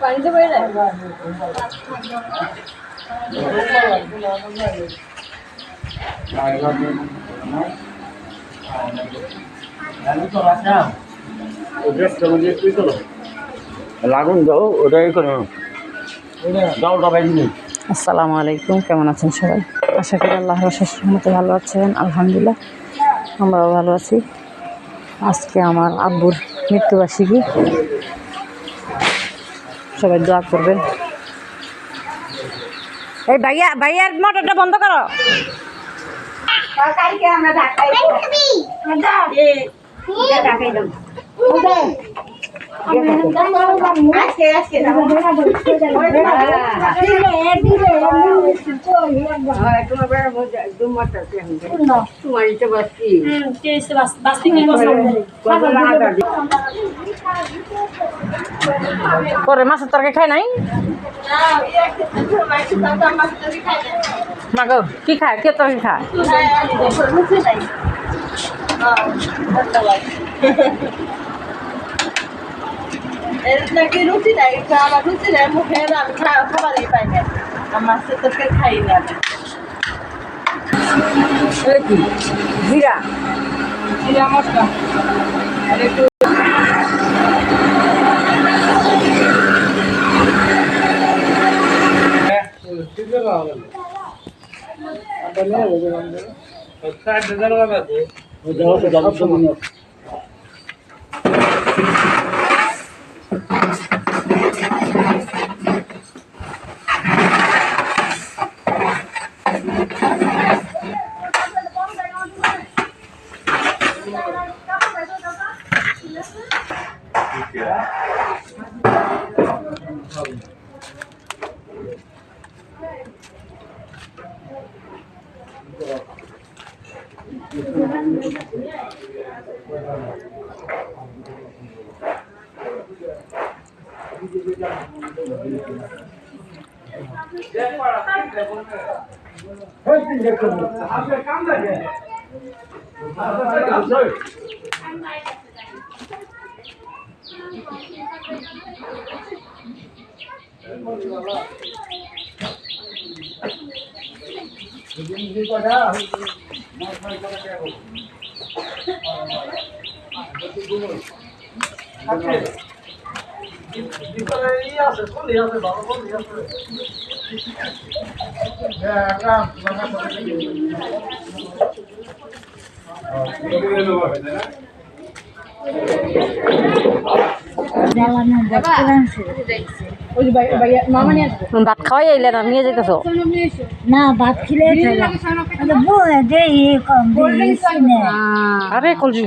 পানিতে পড়ে লাগুন দাও ওটাই করে আসসালামু আলাইকুম কেমন আছেন সবাই? আশা করি আল্লাহ শেষ মতো ভালো আছেন আলহামদুলিল্লাহ আমরাও ভালো আছি। আজকে আমার আব্বুর মৃত্যুবার্ষিকী। সবাই দোয়া করবেন। এই ভাইয়া ভাইয়ার মোটরটা বন্ধ করো। পরে মাছের তরকারি খায় নাই? মাগো কি খায়? কে তরকারি খায়? নাকি রুটি নাই আমার রুটি নাই মুখে আমি খাবারই পাই না আমার সে তো খাই না কি? জিরা? জিরা মশলা। আর একটু 这块儿三百公分，还是你的客户？他是刚才的。হ্যাঁ ভাত খাওয়াই আইলে না নিয়ে যেতেছ না ভাত খেলে আরে কলজি